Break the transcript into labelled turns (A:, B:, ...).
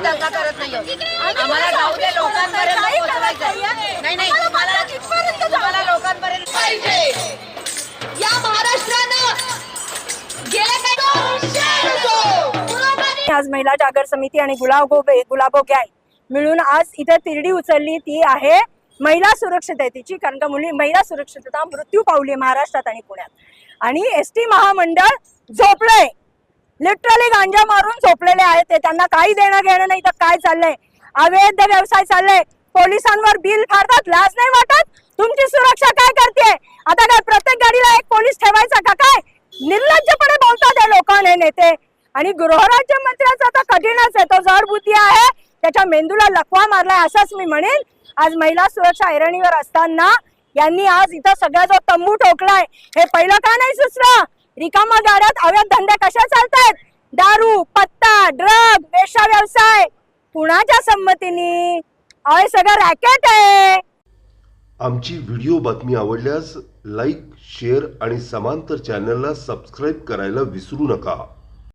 A: आम्हाला जाऊ दे लोकांपर्यंत. पोहोचवायचं नाही नाही तुम्हाला तुम्हाला लोकांपर्यंत
B: पाहिजे. या महाराष्ट्रानं गेल्या काही
C: आज महिला जागर समिती आणि गुलाबो गुलाबो गँग मिळून आज इथे तिरडी उचलली ती आहे महिला सुरक्षिततेची कारण का मुली महिला सुरक्षितता मृत्यू पावली महाराष्ट्रात आणि पुण्यात. आणि एस टी महामंडळ झोपलंय. लिटरली गांजा मारून झोपलेले आहेत ते. त्यांना काही देणं घेणं नाही तर काय चाललंय? अवैध व्यवसाय चाललंय. पोलिसांवर बिल फाडतात. लाज नाही वाटत? तुमची सुरक्षा काय करते? आता काय प्रत्येक गाडीला एक पोलीस ठेवायचा का काय? निर्लज्जपणे बोलतात या लोकांना नेते. आणि गृहराज्य मंत्र्याचा तर कठीणच आहे. तो जड बुद्धी आहे. त्याच्या मेंदूला लकवा मारलाय असंच मी म्हणेन. आज महिला सुरक्षा ऐरणीवर असताना यांनी आज इथं सगळा जो तंबू ठोकलाय हे पहिलं का नाही सुचलं? रिकामा गाड्यात अवैध धंदे कशा चालतात दारू पत्ता ड्रग वेशा व्यवसाय. कुणाच्या संमतीने? अय सगळं रॅकेट आहे.
D: आमची व्हिडिओ बातमी आवडल्यास लाईक शेअर आणि समांतर चॅनलला सबस्क्राईब करायला विसरू नका.